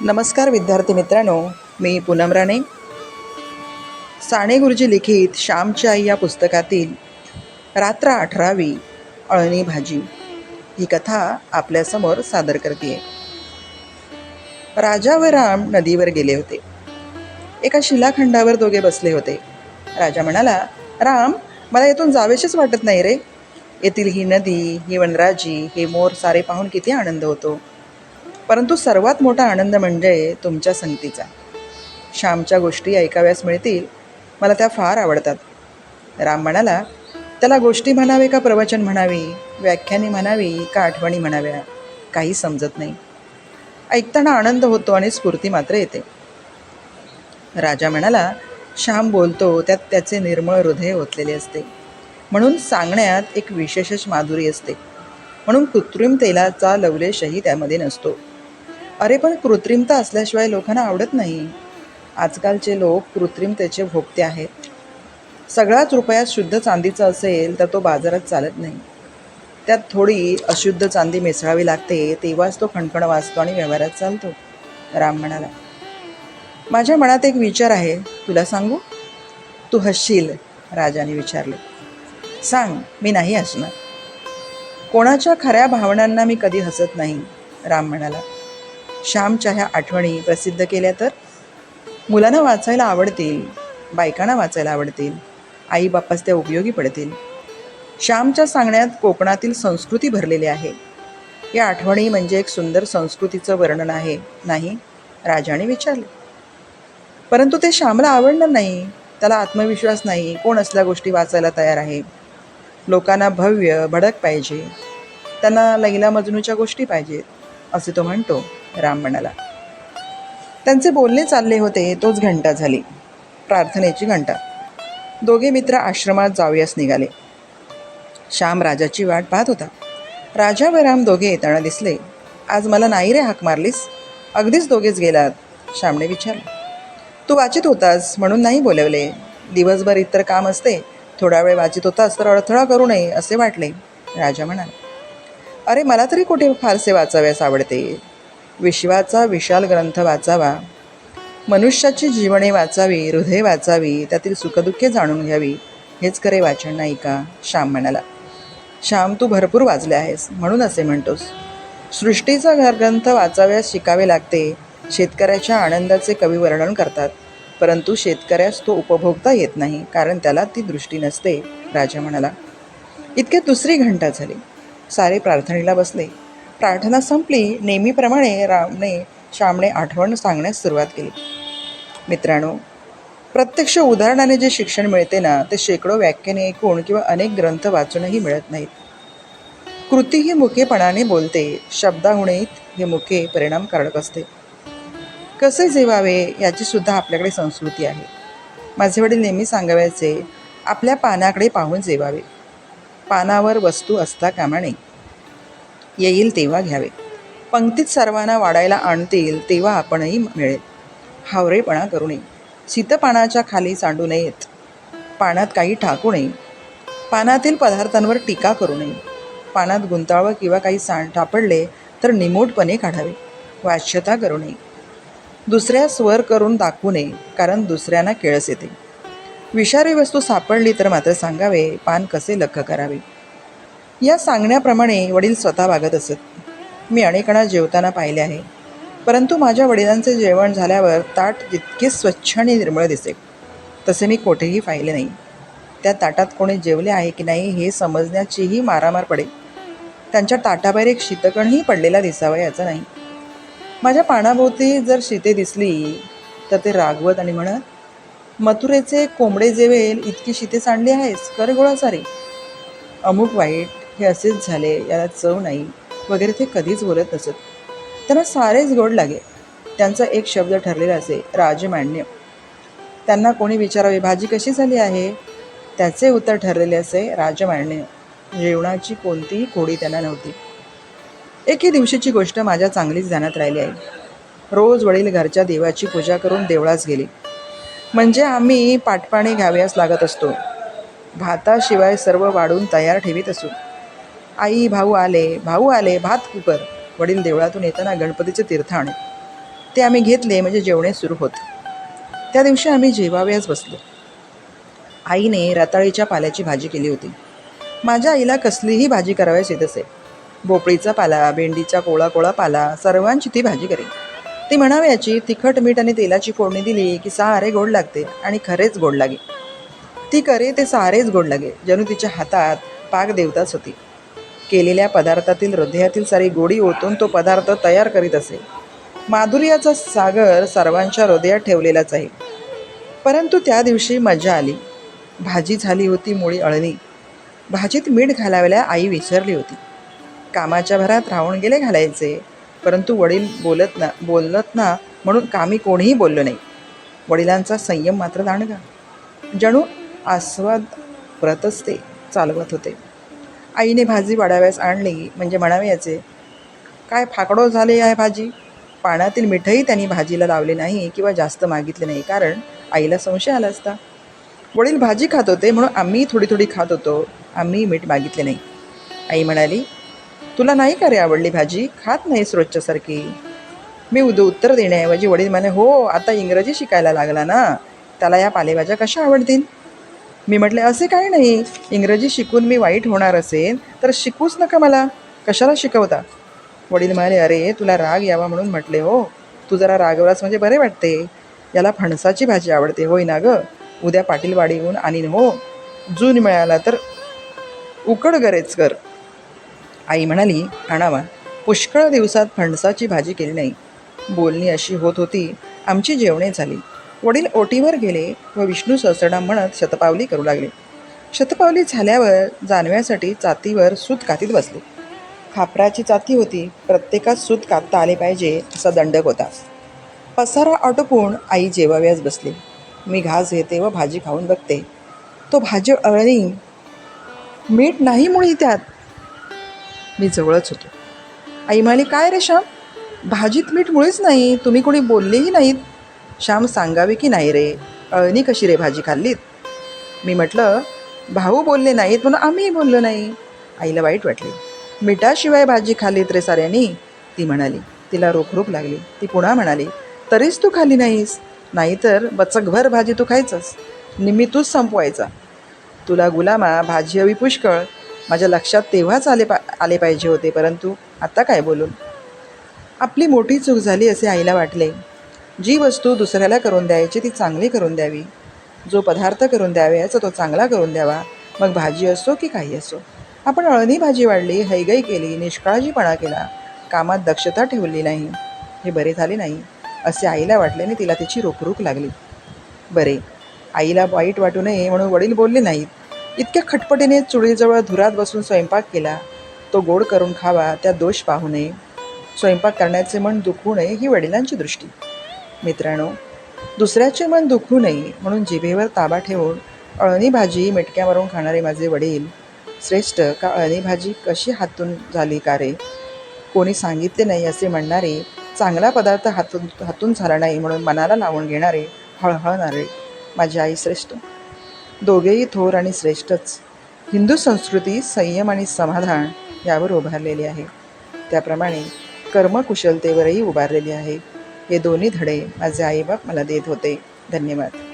नमस्कार विद्यार्थी मित्रांनो मी पूनम राणे. साने गुरुजी लिखित श्यामची आई या पुस्तकातील रात्र अठरावी अळणी भाजी ही कथा आपल्यासमोर सादर करते राजा व राम नदीवर गेले होते. एका शिलाखंडावर दोघे बसले होते. राजा म्हणाला राम मला येथून जावेशीच वाटत नाही रे. येथील ही नदी ही वनराजी हे मोर सारे पाहून किती आनंद होतो. परंतु सर्वात मोठा आनंद म्हणजे तुमच्या संगतीचा. श्यामच्या गोष्टी ऐकाव्यास मिळतील मला त्या फार आवडतात. राम म्हणाला त्याला गोष्टी म्हणावे का प्रवचन म्हणावी? व्याख्याने म्हणावी का आठवणी म्हणाव्या? काही समजत नाही. ऐकताना आनंद होतो आणि स्फूर्ती मात्र येते. राजा म्हणाला श्याम बोलतो त्यात त्याचे निर्मळ हृदय ओतलेले असते. म्हणून सांगण्यात एक विशेषच माधुरी असते. म्हणून कृत्रिम तेलाचा लवलेशही त्यामध्ये नसतो. अरे पण कृत्रिमता असल्याशिवाय लोकांना आवडत नाही. आजकालचे लोक कृत्रिमतेचे भोगते आहेत. सगळाच रुपयात शुद्ध चांदीचा असेल तर तो बाजारात चालत नाही. त्यात थोडी अशुद्ध चांदी मिसळावी लागते तेव्हाच तो खणखण वाचतो आणि व्यवहारात चालतो. राम म्हणाला माझ्या मनात एक विचार आहे. तुला सांगू? तू हसशील राजाने विचारले. सांग मी नाही हसणार. कोणाच्या खऱ्या भावनांना मी कधी हसत नाही राम म्हणाला. श्यामच्या ह्या आठवणी प्रसिद्ध केल्या तर मुलांना वाचायला आवडतील बायकांना वाचायला आवडतील आई बापास त्या उपयोगी पडतील. श्यामच्या सांगण्यात कोकणातील संस्कृती भरलेली आहे. या आठवणी म्हणजे एक सुंदर संस्कृतीचं वर्णन आहे नाही? राजाने विचारले. परंतु ते श्यामला आवडणार नाही. त्याला आत्मविश्वास नाही. कोण असल्या गोष्टी वाचायला तयार आहे? लोकांना भव्य भडक पाहिजे. त्यांना लैला मजनूच्या गोष्टी पाहिजेत असे तो म्हणतो. राम म्हणाला. त्यांचे बोलणे चालले होते तोच घंटा झाली. प्रार्थनेची घंटा. दोघे मित्र आश्रमात जाऊयास निघाले. श्याम राजाची वाट पाहत होता. राजा व राम दोघे येताना दिसले. आज मला नाही रे हाक मारलीस? अगदीच दोघेच गेलात श्यामने विचारले. तू वाचित होतास म्हणून नाही बोलवले. दिवसभर इतर काम असते. थोडा वेळ वाचित होतास तर अडथळा करू नये असे वाटले. राजा म्हणाला. अरे मला तरी कुठे फारसे वाचाव्यास आवडते? विश्वाचा विशाल ग्रंथ वाचावा. मनुष्याची जीवने वाचावी हृदय वाचावी त्यातील सुखदुःखे जाणून घ्यावी हेच खरे वाचन नाही का? श्याम म्हणाला. श्याम तू भरपूर वाचले आहेस म्हणून असे म्हणतोस. सृष्टीचा घरग्रंथ वाचाव्यास शिकावे लागते शेतकऱ्याच्या आनंदाचे कवी वर्णन करतात. परंतु शेतकऱ्यास तो उपभोगता येत नाही कारण त्याला ती दृष्टी नसते राजा म्हणाला. इतके दुसरी घंटा झाली. सारे प्रार्थनेला बसले. प्रार्थना संपली नेहमीप्रमाणे रामने श्यामने आठवण सांगण्यास सुरुवात केली. मित्रांनो प्रत्यक्ष उदाहरणाने जे शिक्षण मिळते ना ते शेकडो व्याख्याने ऐकून किंवा अनेक ग्रंथ वाचूनही मिळत नाहीत. कृती ही मुखेपणाने बोलते शब्दाहुणेत हे मुखे परिणामकारक असते. कसे जेवावे याची सुद्धा आपल्याकडे संस्कृती आहे. माझे वडील नेहमी सांगावायचे आपल्या पानाकडे पाहून जेवावे. पानावर वस्तू असता कामा नये. येईल तेव्हा घ्यावे. पंक्तीत सर्वांना वाढायला आणतील तेव्हा आपणही मिळेल. हावरेपणा करू नये. शीतपानाच्या खाली सांडू नयेत. पानात काही टाकू नये. पानातील पदार्थांवर टीका करू नये. पानात गुंताळवं किंवा काही सांड सापडले तर निमूटपणे काढावे. वाच्यता करू नये. दुसऱ्या स्वर करून दाखवू नये कारण दुसऱ्यांना केळस येते. विषारी वस्तू सापडली तर मात्र सांगावे पान कसे लख करावे? या सांगण्याप्रमाणे वडील स्वतः वागत असत. मी अनेकांना जेवताना पाहिले आहे. परंतु माझ्या वडिलांचे जेवण झाल्यावर ताट जितके स्वच्छ आणि निर्मळ दिसे तसे मी कोठेही पाहिले नाही. त्या ताटात कोणी जेवले आहे की नाही हे समजण्याचीही मारामार पडेल त्यांच्या ताटाबाहेर एक शीतकणही पडलेला दिसावा याचा नाही. माझ्या पानाभोवती जर शीते दिसली तर ते रागवत आणि म्हणत मथुरेचे कोंबडे जेवेल इतकी शीते सांडली आहेस कर गोळा सारी. अमुक वाईट हे असेच झाले याला चव नाही वगैरे ते कधीच बोलत नसत. त्यांना सारेच गोड लागे. त्यांचा एक शब्द ठरलेला असे राजमान्य. त्यांना कोणी विचारावे भाजी कशी झाली आहे? त्याचे उत्तर ठरलेले असे राजमान्य. जेवणाची कोणतीही कोडी त्यांना नव्हती. एके दिवशीची गोष्ट माझ्या चांगलीच ध्यानात राहिली आहे. रोज वडील घरच्या देवाची पूजा करून देवळास गेले. म्हणजे आम्ही पाटपाणी घ्याव्यास लागत असतो. भाताशिवाय सर्व वाढून तयार ठेवीत असू. आई भाऊ आले. भाऊ आले भात कुकर. वडील देवळातून येताना गणपतीचे तीर्थ आणे ते आम्ही घेतले म्हणजे जेवणे सुरू होत. त्या दिवशी आम्ही जेवाव्यास बसलो. आईने रताळीच्या पाल्याची भाजी केली होती. माझ्या आईला कसलीही भाजी करावयास येत असे. भोपळीचा पाला भेंडीचा कोळा कोळा पाला सर्वांची ती भाजी करी. ती म्हणावयाची तिखट मीठ आणि तेलाची फोडणी दिली की सारे गोड लागते आणि खरेच गोड लागे. ती करे ते सारेच गोड लागे. जणू तिच्या हातात पाक देवताच होती. केलेल्या पदार्थातील हृदयातील सारी गोडी ओतून तो पदार्थ तयार करीत असे. माधुर्याचा सागर सर्वांच्या हृदयात ठेवलेलाच आहे. परंतु त्या दिवशी मजा आली. भाजी झाली होती मुळी अळणी. भाजीत मीठ घालायला आई विसरली होती. कामाच्या भरात राहून गेले घालायचे. परंतु वडील बोलत ना बोलत ना म्हणून कामी कोणीही बोललो नाही. वडिलांचा संयम मात्र दांडगा. जणू आस्वाद व्रतच ते चालवत होते. आईने भाजी वाढाव्यास आणली म्हणजे म्हणावे याचे. काय फाकडो झाले आहे भाजी? पाण्यातील मिठही त्यांनी भाजीला लावले नाही किंवा जास्त मागितले नाही कारण आईला संशय आला असता. वडील भाजी खात होते म्हणून आम्ही थोडी थोडी खात होतो. आम्ही मीठ मागितले नाही. आई म्हणाली तुला नाही का रे आवडली भाजी? खात नाहीस रोजच्यासारखी मी उद उत्तर देण्याऐवजी वडील म्हणे हो आता इंग्रजी शिकायला लागला ना. त्याला या पालेभाज्या कशा आवडतील? मी म्हटले असे काही नाही. इंग्रजी शिकून मी वाईट होणार असेल तर शिकूच नका मला. कशाला शिकवता? वडील म्हणाले अरे तुला राग यावा म्हणून म्हटले हो. तू जरा रागवलास म्हणजे बरे वाटते. याला फणसाची भाजी आवडते होय ना गं? उद्या पाटीलवाडीहून आणीन हो. जून मिळाला तर उकड गरेच कर. आई म्हणाली आणावा. पुष्कळ दिवसात फणसाची भाजी केली नाही. बोलणी अशी होत होती. आमची जेवणे झाली. वडील ओटीवर गेले व विष्णू सहस्रनाम म्हणत शतपावली करू लागले. शतपावली झाल्यावर जानव्यासाठी चातीवर सूत कातीत बसले. खापराची चाती होती. प्रत्येकात सूत कापता आले पाहिजे असा दंडक होता. पसारा आटोपून आई जेवाव्यास बसली. मी घास घेते व भाजी खाऊन बघते. तो भाजी अळणी. मीठ नाही मुळी त्यात. मी जवळच होतो. आई म्हणाली काय रे श्याम? भाजीत मीठ मुळीच नाही. तुम्ही कोणी बोललेही नाहीत. श्याम सांगावे की नाही रे? अळणी कशी रे भाजी खाल्लीत? मी म्हटलं भाऊ बोलले नाहीत म्हणून आम्हीही बोललो नाही. आईला वाईट वाटले. मिठाशिवाय भाजी खाल्लीत रे साऱ्यांनी? ती म्हणाली. तिला रोखरोख लागली. ती पुन्हा म्हणाली तरीच तू खाली नाहीस. नाहीतर बचकभर भाजी तू खायचंस. निम्मी तूच संपवायचा. तुला गुलामा भाजी हवी पुष्कळ. माझ्या लक्षात तेव्हाच आले पा आले पाहिजे होते. परंतु आता काय बोलून? आपली मोठी चूक झाली असे आईला वाटले. जी वस्तू दुसऱ्याला करून द्यायची ती चांगली करून द्यावी. जो पदार्थ करून द्यावयाचा तो चांगला करून द्यावा. मग भाजी असो की काही असो. आपण अळणी भाजी वाढली हैगई केली निष्काळजीपणा केला. कामात दक्षता ठेवली नाही. हे बरे झाले नाही. असे आईला वाटले आणि तिला तिची रोखरोख लागली. बरे. आईला वाईट वाटू नये म्हणून वडील बोलले नाहीत. इतक्या खटपटीने चुळीजवळ धुरात बसून स्वयंपाक केला. तो गोड करून खावा त्या दोष पाहू नये. स्वयंपाक करण्याचे मन दुखू नये ही वडिलांची दृष्टी. मित्रांनो दुसऱ्याचे मन दुखू नये म्हणून जिभेवर ताबा ठेवून अळणी भाजी मिटक्या मारून खाणारे माझे वडील श्रेष्ठ का अळणी भाजी कशी हातून झाली का रे? कोणी सांगितले नाही असे म्हणणारे चांगला पदार्थ हातून हातून झाला नाही म्हणून मनाला लावून घेणारे हळहळणारे माझी आई श्रेष्ठ. दोघेही थोर आणि श्रेष्ठच. हिंदू संस्कृती संयम आणि समाधान यावर उभारलेली आहे. त्याप्रमाणे कर्मकुशलतेवरही उभारलेली आहे. हे दोन्ही धडे माझे आईबाप मला देत होते. धन्यवाद.